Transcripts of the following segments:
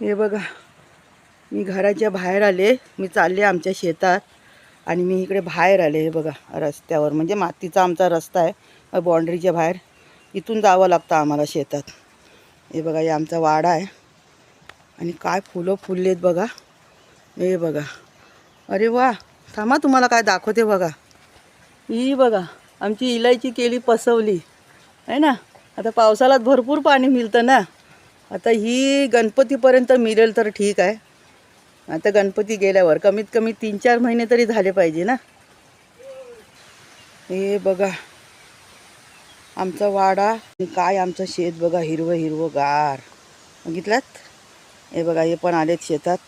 हे बघा. मी घराच्या बाहेर आले. मी चालले आमच्या शेतात आणि मी इकडे बाहेर आले. हे बघा रस्त्यावर. म्हणजे मातीचा आमचा रस्ता आहे. बाँड्रीच्या बाहेर. इथून जावं लागतं आम्हाला शेतात. हे बघा हे आमचा वाडा आहे. आणि काय फुलं फुललेत बघा. हे बघा. अरे वा! थांबा तुम्हाला काय दाखवते बघा. ही बघा आमची इलायची केली पसवली. आहे ना? आता पावसाळ्यात भरपूर पाणी मिळतं ना? आता ही गणपतीपर्यंत मिळेल तर ठीक आहे. आता गणपती गेल्यावर कमीत कमी तीन चार महिने तरी झाले पाहिजे ना. हे बघा. आमचा वाडा काय आमचं शेत बघा हिरवं हिरवं गार. बघितलात? हे बघा हे पण आलेत शेतात.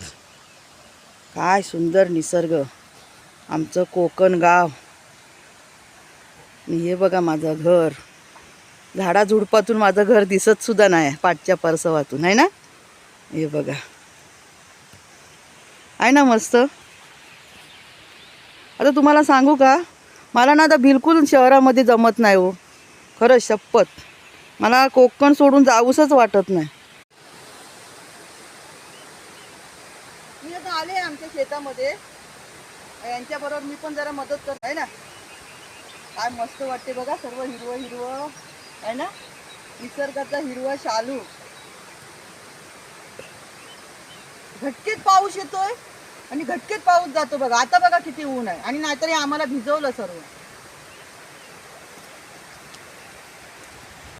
काय सुंदर निसर्ग. आमचं कोकण गाव. हे बघा माझं घर. झाडाझुडपातून माझं घर दिसत सुद्धा नाही पाठच्या परसवातून. आहे ना? हे बघा. आहे ना मस्त? आता तुम्हाला सांगू का? मला ना आता बिलकुल शहरामध्ये जमत नाही हो. खरंच शपथ. मला कोकण सोडून जाऊसच वाटत नाही. मी आता आले आमच्या शेतामध्ये. यांच्याबरोबर मी पण जरा मदत करत. आहे ना? काय मस्त वाटते बघा सर्व हिरवं हिरवं. आहे ना? निसर्गाचा हिरवा शालू. घटकेत पाऊस येतोय आणि घटकेत पाऊस जातो बघा. आता बघा किती ऊन आहे. आणि नाहीतरी आम्हाला भिजवलं सर्व.